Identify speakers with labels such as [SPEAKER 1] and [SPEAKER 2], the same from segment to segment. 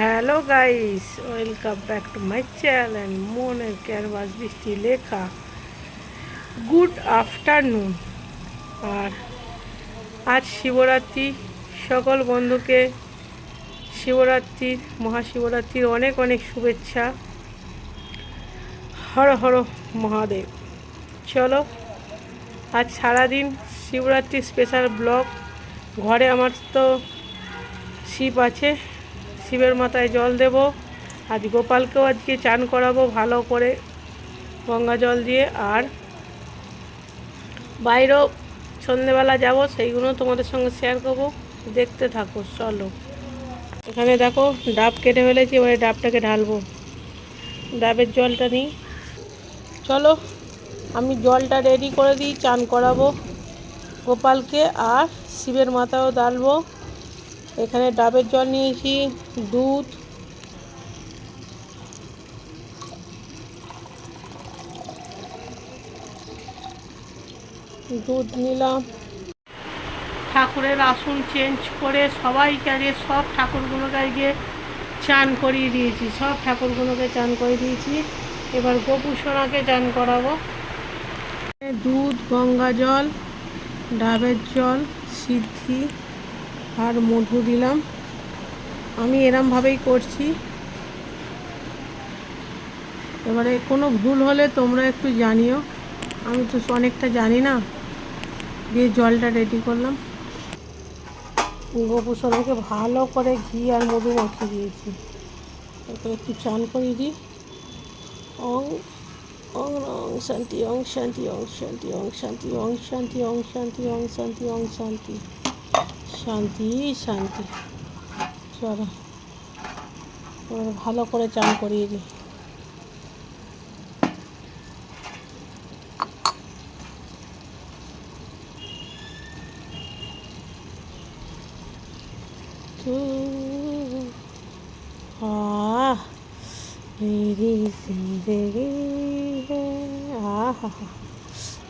[SPEAKER 1] Hello guys welcome back to my channel মনের canvas বৃষ্টি লেখা গুড আফটারনুন আর আজ শিবরাত্রি। সকল বন্ধুকে শিবরাত্রির, মহাশিবরাত্রির অনেক অনেক শুভেচ্ছা। হর হর মহাদেব। চলো, আজ সারাদিন শিবরাত্রি স্পেশাল ব্লগ ঘরে আমার তো শিব আছে। শিবের মাথায় জল দেব। আজ গোপালকেও আজকে চান করাবো ভালো করে গঙ্গা জল দিয়ে। আর বাইরেও সন্ধেবেলা যাব, সেইগুলো তোমাদের সঙ্গে শেয়ার করব। দেখতে থাকো, চলো। এখানে দেখো, ডাব কেটে ফেলেছি, এবারে ডাবটাকে ঢালবো। ডাবের জলটা নিই। চলো, আমি জলটা রেডি করে দিই, চান করাবো। গোপালকে আর শিবের মাথাও ডালবো এখানে ডাবের জল নিয়েছি দুধ। দুধ নিলাম। ঠাকুরের আসন চেঞ্জ করে সবাইকে আগে সব ঠাকুরগুলোকে আজকে চান করিয়ে দিয়েছি সব ঠাকুরগুলোকে চান করে দিয়েছি। এবার গোপু সোনাকে চান করাবো। দুধ গঙ্গা জল ডাবের জল সিদ্ধি। আর মধু দিলাম। আমি এরমভাবেই করছি। এবারে কোনো ভুল হলে তোমরা একটু জানিও। আমি তো অনেকটা জানি না। দিয়ে জলটা রেডি করলাম। গোপুসোনাকে ভালো করে ঘি আর মধু মাখিয়ে দিয়েছি। এরপর একটু চান করিয়ে দিই। অং অং অং শান্তি অং শান্তি অং শান্তি অং শান্তি অং শান্তি অং শান্তি অং শান্তি অং, শান্তি। শান্তি শান্তি। চলো। এবার ভালো করে চান করিয়ে দিই।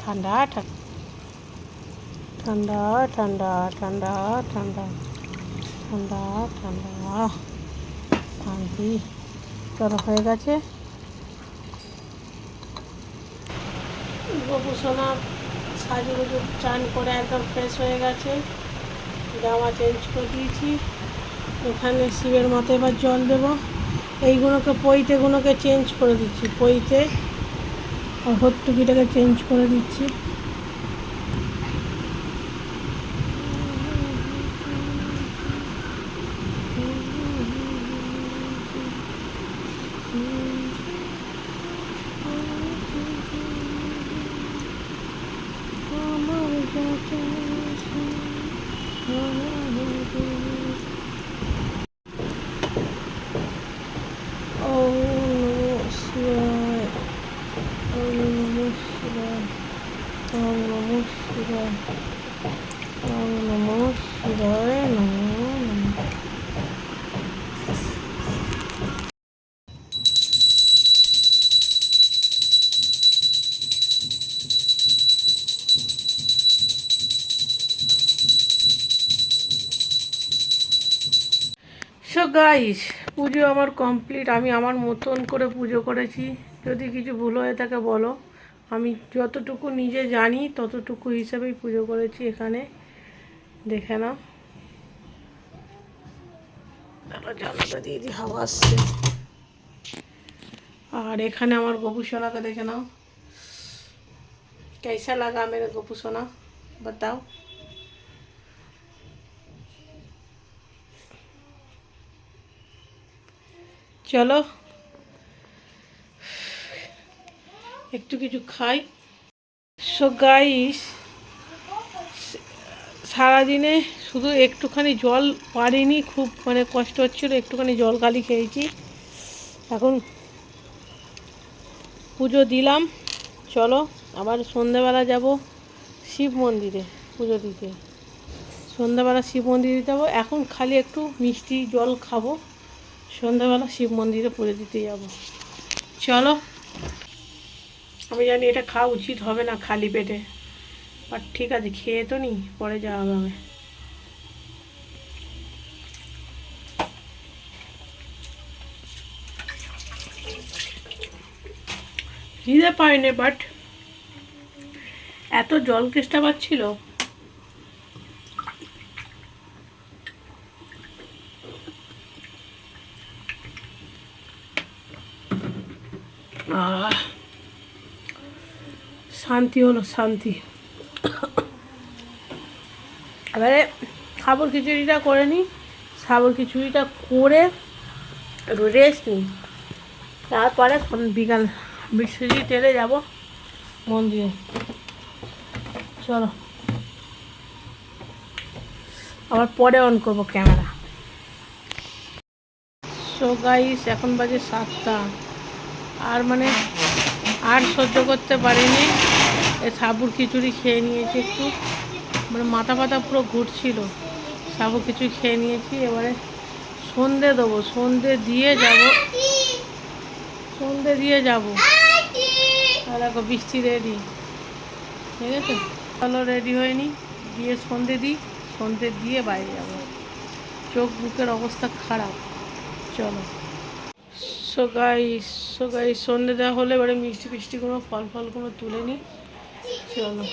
[SPEAKER 1] ঠান্ডা ঠান্ডা। ঠান্ডা ঠান্ডা ঠান্ডা ঠান্ডা ঠান্ডা ঠান্ডা। শান্তি। চলো, হয়ে গেছে। গোপুসোনা সাজুগুজু চান করে একদম ফ্রেশ হয়ে গেছে। জামা চেঞ্জ করে দিয়েছি। এখানে শিবের মাথায় এবার জল দেব। এইগুলোকে পইতেগুলোকে চেঞ্জ করে দিচ্ছি। পইতে, আর হত্তুকিটাকে চেঞ্জ করে দিচ্ছি। সো গাইস পুজো আমার কমপ্লিট আমি আমার মতন করে পুজো করেছি যদি কিছু ভুল হয়ে থাকে বলো আমি যতটুকু নিজে জানি ততটুকু হিসেবেই পুজো করেছি এখানে দেখে নাও দাঁড়াও, জানলাটা দিয়ে দিই হাওয়া আসছে আর এখানে আমার গপু সোনাকে দেখে নাও कैसा लगा मेरा गोपू सोना बताओ চলো। একটু কিছু খাই। সো গাইস সারাদিনে শুধু একটুখানি জল পারিনি, খুব মানে কষ্ট হচ্ছিল, একটুখানি জল খালি খেয়েছি। এখন পুজো দিলাম। চলো, আবার সন্ধ্যাবেলা যাব শিব মন্দিরে পুজো দিতে। সন্ধ্যাবেলা শিব মন্দিরে যাব। এখন খালি একটু মিষ্টি জল খাব। সন্ধ্যাবেলা শিব মন্দিরে পুজো দিতে যাব। চলো। আমি জানি এটা খাওয়া উচিত হবে না খালি পেটে। বাট ঠিক আছে, খেয়ে তো নি, পরে যাওয়া হবে। খিদে পায়নি বাট এত জল কেষ্টা পাচ্ছিল। শান্তি হলো শান্তি। এবারে সাবর খিচুড়িটা করে নিই সাবর খিচুড়িটা করে একটু রেস্ট নিই। তারপরে বিকাল বৃষ্টি টেলে যাব মন্দিরে। চলো। আবার পরে অন করব ক্যামেরা। সো গাইস এখন বাজে সাতটা। আর মানে আর সহ্য করতে পারিনি। সাবুর খিচুড়ি খেয়ে নিয়েছি একটু। মানে মাথা পাতা পুরো ঘুরছিল। সাবু খিচুড়ি খেয়ে নিয়েছি। এবারে সন্ধে দেবো। সন্ধে দিয়ে যাব। সন্ধে দিয়ে যাব। দেখো বৃষ্টি রেডি ঠিক আছে? চলো রেডি হয়নি। দিয়ে সন্ধে দিই। সন্ধে দিয়ে বাইরে যাব। চোখ বুকের অবস্থা খারাপ। চলো। সোগাই সোগাই সন্ধে দেওয়া হলে এবারে মিষ্টি ফিষ্টি কোনো, ফল ফলগুলো তুলে নিই চলো।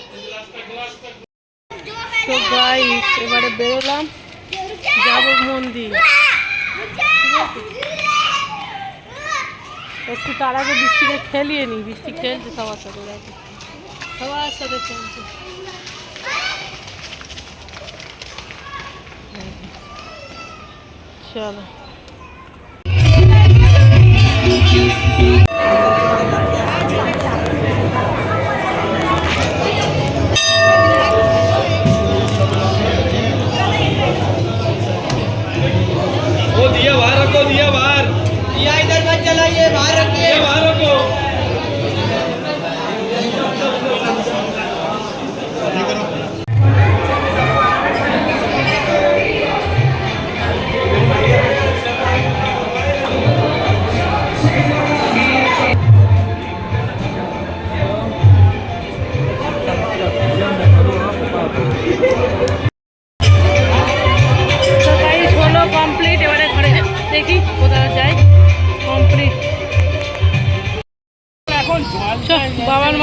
[SPEAKER 1] গাইস এবারে বেরোলাম। যাব মন্দির। একটু তার আগে বৃষ্টিটা খেলিয়ে নি, বৃষ্টি খেলছে সবার সাথে সবার সাথে খেলছে। চলো।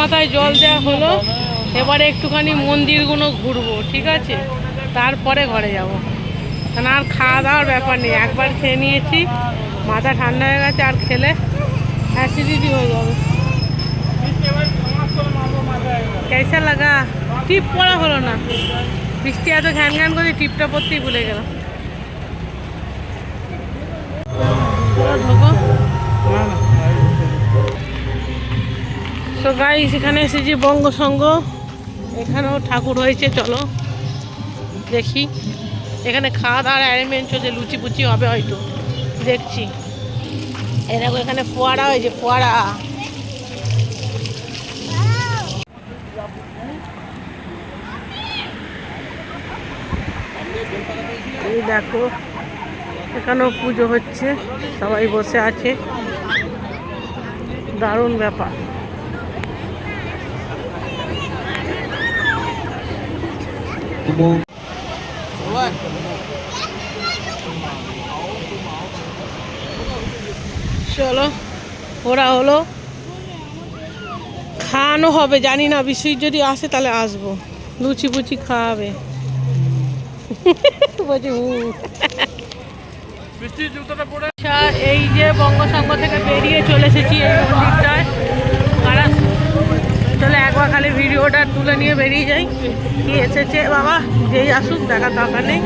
[SPEAKER 1] মাথায় জল দেওয়া হলো, এবারে একটুখানি মন্দিরগুলো ঘুরবো, ঠিক আছে? তারপরে ঘরে যাব। কারণ আর খাওয়া দাওয়ার ব্যাপার নেই, একবার খেয়ে নিয়েছি, মাথা ঠান্ডা হয়ে গেছে, আর খেলে অ্যাসিডিটি হয়ে যাবে। কেসা লাগা? টিপ পড়া হলো না। বৃষ্টি এত ঘ্যান ঘ্যান করে টিপটা পড়তেই ভুলে গেলাম। ঢোকো তো গাইস এখানে এসেছি বঙ্গ সঙ্গ। এখানেও ঠাকুর হয়েছে, চলো। দেখি। এখানে খাওয়া দাওয়ার অ্যারেঞ্জমেন্ট চলছে লুচি পুচি হবে হয়তো। দেখছি। এরকম এখানে ফোয়ারা হয়েছে, ফোয়ারা। এই দেখো, এখানেও পুজো হচ্ছে, সবাই বসে আছে। দারুণ ব্যাপার। চলো, ওরা হলো। খাওয়ানো হবে, জানি না বিশ্বজিৎ যদি আসে তাহলে আসব। লুচি পুচি খাওয়াবে আচ্ছা এই যে বঙ্গসংঘ থেকে বেরিয়ে চলে এসেছি এই মন্দিরটায়। চলে একবার খালি ভিডিওটা তুলে নিয়ে বেরিয়ে যাই। কি এসেছে? বাবা যেই আসুক, দেখার দরকার নেই।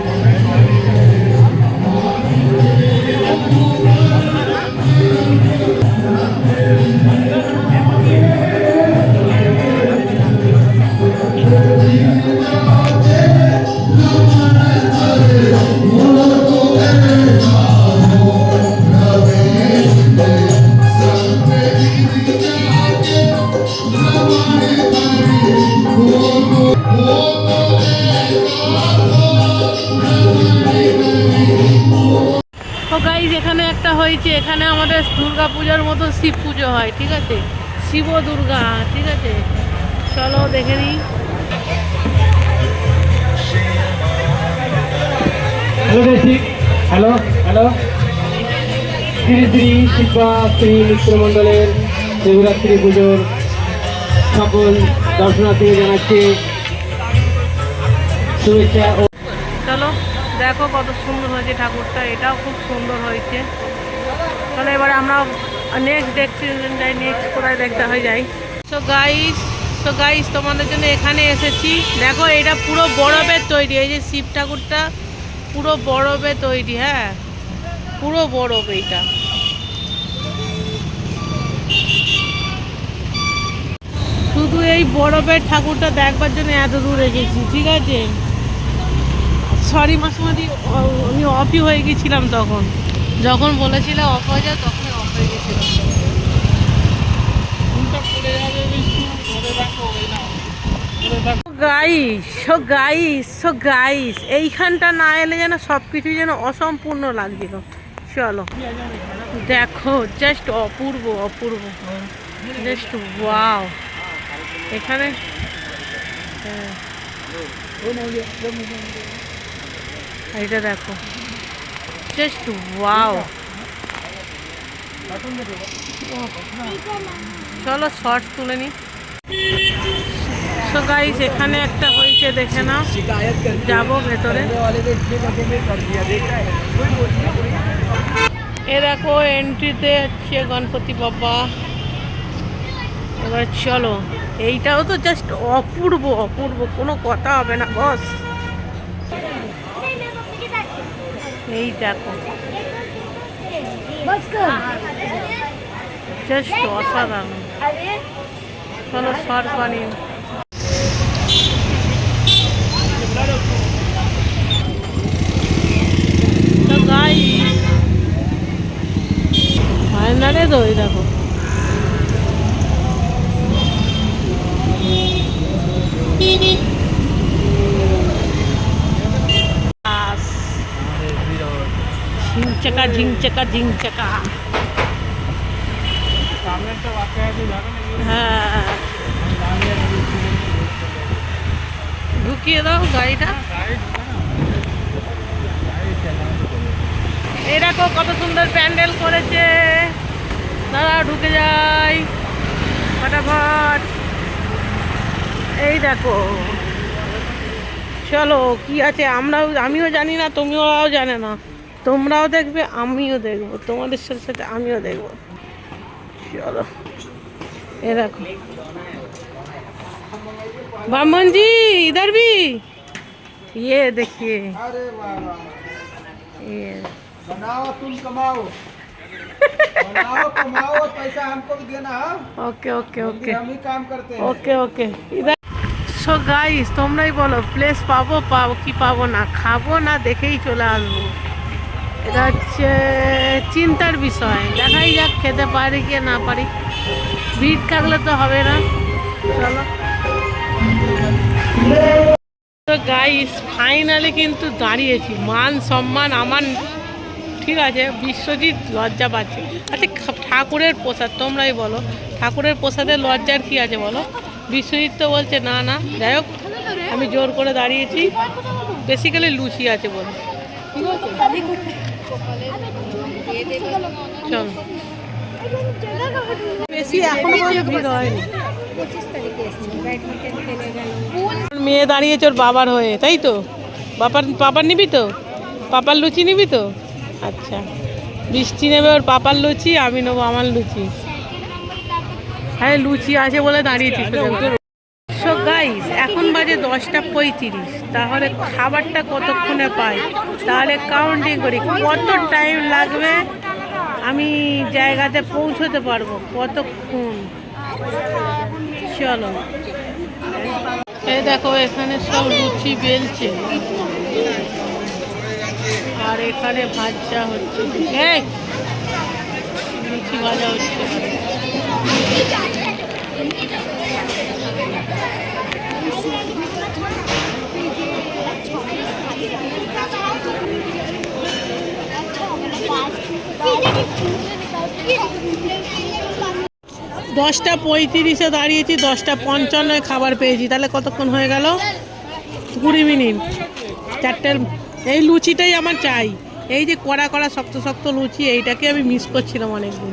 [SPEAKER 1] তো এখানে আমাদের দুর্গা পূজার মতো শিব পুজো হয় ঠিক আছে? শিব দুর্গা ঠিক আছে? চলো দেখে নিই।
[SPEAKER 2] হ্যালো হ্যালো শ্রী শ্রী শিবা শ্রী মিত্র মণ্ডলের শিবরাত্রি পুজোর সকল দর্শনার্থীকে জানাচ্ছি শুভেচ্ছা
[SPEAKER 1] চলো দেখো কত সুন্দর হয়েছে ঠাকুরটা এটাও খুব সুন্দর হয়েছে। তাহলে এবারে আমরা নেক্সট যাই নেক্সট কোথায় দেখতে হয়ে যাই। সো গাইস সো গাইস তোমাদের জন্য এখানে এসেছি। দেখো, এটা পুরো বরফের তৈরি। এই যে শিব ঠাকুরটা, পুরো বরফে তৈরি হ্যাঁ? পুরো বরফ এইটা। শুধু এই বরফের ঠাকুরটা দেখবার জন্য এত দূর এসেছি ঠিক আছে? সরি মাসুমাদি আমি অফি হয়ে গেছিলাম তখন। যখন বলেছিল অফ হয়ে যায় তখন অফ হয়ে guys so guys so guys এইখানটা না এলে যেন সব কিছু যেন অসম্পূর্ণ লাগছিল। চলো। দেখো জাস্ট অপূর্ব অপূর্ব। জাস্ট ওয়াও এখানে? হ্যাঁ। এইটা দেখো। জাস্ট ওয়াও চলো শর্টস তুলে নি। সো গাইস এখানে একটা হয়েছে, দেখে নাও। যাব ভেতরে। এ দেখো এন্ট্রিতে হচ্ছে গণপতি বাবা। এবার চলো, এইটাও তো জাস্ট অপূর্ব অপূর্ব, কোনো কথা হবে না বস এই দেখো। জাস্ট অসাধারণ। বানিয়ে তো গাই ফাইনালে তো ওই দেখো। ঝিংচাকা ঝিংচাকা ঝিংচাকা। হ্যাঁ। ঢুকিয়ে দাও গাড়িটা। দেখো কত সুন্দর প্যান্ডেল করেছে। দাদা ঢুকে যাই। ফটাফট। এই দেখো। চলো, কি আছে? আমরাও, আমিও জানি না, তুমিও জানে না। তোমরাও দেখবে আমিও দেখবো তোমাদের সাথে সাথে আমিও দেখবো চলো এ দেখো बामन जी इधर भी ये देखिए
[SPEAKER 3] अरे वाह वाह
[SPEAKER 1] ये
[SPEAKER 3] बनाओ तुम कमाओ बनाओ कमाओ पैसा हमको भी देना है
[SPEAKER 1] ओके ओके ओके
[SPEAKER 3] हम ही काम करते हैं
[SPEAKER 1] okay okay either so guys তোমরাই বলো প্লেস পাবো পাবো কি পাবো না খাবো না দেখেই চলে আসবো এটা হচ্ছে চিন্তার বিষয়। দেখাই যাক খেতে পারি কি না পারি। ভিড় থাকলে তো হবে না। চলো। তো গাইস ফাইনালি কিন্তু দাঁড়িয়েছি। মান সম্মান আমার ঠিক আছে, বিশ্বজিৎ লজ্জা পাচ্ছে। আচ্ছা ঠাকুরের প্রসাদ তোমরাই বলো। ঠাকুরের প্রসাদে লজ্জার কি আছে বলো? বিশ্বজিৎ তো বলছে, না না, যাই হোক, আমি জোর করে দাঁড়িয়েছি। বেসিক্যালি লুচি আছে বলো। চল বেশি মেয়ে দাঁড়িয়েছে ওর বাবার হয়ে তাই তো? বাবার পাপার নিবি তো? পাপার লুচি নিবি তো? আচ্ছা। বৃষ্টি নেবে ওর পাপার লুচি আমি নেব আমার লুচি। হ্যাঁ লুচি আছে বলে দাঁড়িয়েছি এখন বাজে দশটা পঁয়ত্রিশ, তাহলে খাবারটা কতক্ষণে পাই? তাহলে কাউন্টিং করি, কত টাইম লাগবে? আমি জায়গাতে পৌঁছতে পারব কতক্ষণ? চলো। এই দেখো, এখানে সব লুচি বেলছে। আর এখানে ভাজা হচ্ছে। লুচি ভাজা হচ্ছে। দশটা পঁয়ত্রিশে দাঁড়িয়েছি, দশটা পঞ্চান্নয় খাবার পেয়েছি। তাহলে কতক্ষণ হয়ে গেল? কুড়ি মিনিট। চারটের এই লুচিটাই আমার চাই। এই যে কড়া কড়া শক্ত শক্ত লুচি, এইটাকে আমি মিস করছিলাম অনেকদিন।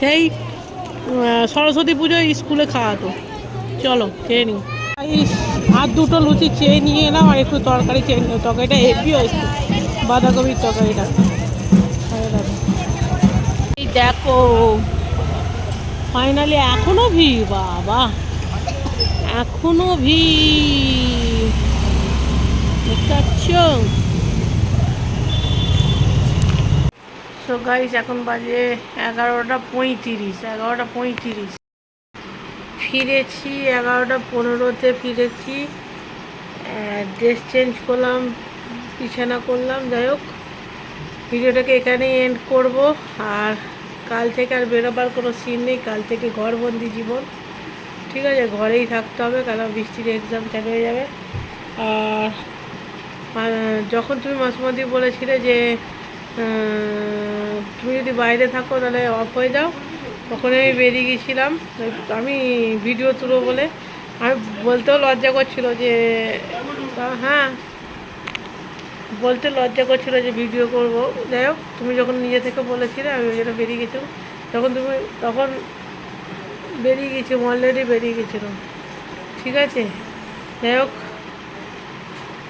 [SPEAKER 1] সেই সরস্বতী পুজোয় স্কুলে খাওয়াতো। চলো, খেয়ে নিই। আর দুটো লুচি চেয়ে নিয়ে এলাম আর একটু তরকারি চেয়ে নিলাম তরকারিটা হেভি হয়েছে বাঁধাকপির তরকারিটা। দেখো ফাইনালি এখনও ভিড়, বাবা। এখনও পাচ্ছ? সো গাইস এখন বাজে এগারোটা পঁয়ত্রিশ এগারোটা পঁয়ত্রিশ। ফিরেছি এগারোটা পনেরোতে, ফিরেছি। ড্রেস চেঞ্জ করলাম, বিছানা করলাম। যাই হোক, ভিডিওটাকে এখানেই এন্ড করব। আর কাল থেকে আর বেরোবার কোনো সিন নেই, কাল থেকে ঘরবন্দি জীবন। ঠিক আছে, ঘরেই থাকতে হবে কারণ বৃষ্টির এক্সাম চালু হয়ে যাবে। আর যখন তুমি মাসুমাদি বলেছিলে যে তুমি যদি বাইরে থাকো তাহলে অফ হয়ে যাও। তখন আমি বেরিয়ে গেছিলাম আমি ভিডিও তুলবো বলে। আমি বলতেও লজ্জা করছিল যে হ্যাঁ বলতে লজ্জা করছিল যে ভিডিও করব। যাই হোক, তুমি যখন নিজে থেকে বলেছিলে, আমি ওই জন্য বেরিয়ে গেছিলাম। তখন তুমি, তখন বেরিয়ে গেছিলাম অলরেডি বেরিয়ে গেছিলাম। ঠিক আছে? যাই হোক,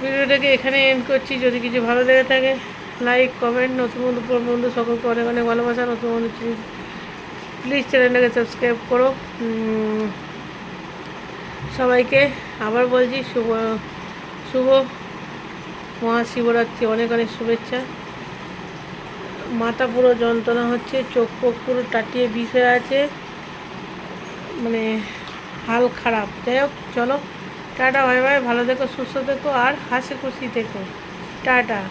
[SPEAKER 1] ভিডিওটাকে এখানে এন্ড করছি। যদি কিছু ভালো লেগে থাকে লাইক কমেন্ট নতুন বন্ধু, পুরনো বন্ধু, সকলকে অনেক অনেক ভালোবাসা। নতুন বন্ধু প্লিজ চ্যানেলটাকে সাবস্ক্রাইব করো। সবাইকে আবার বলছি শুভ শুভ মহাশিবরাত্রি, অনেক অনেক শুভেচ্ছা। মাথা পুরো যন্ত্রণা হচ্ছে, চোখ পোক পুরো টাটিয়ে বিষ হয়ে আছে। মানে হাল খারাপ। যাই হোক, চলো। টাটা ভাই ভাই ভালো থেকো, সুস্থ থেকো, আর হাসি খুশি থেকো। টাটা।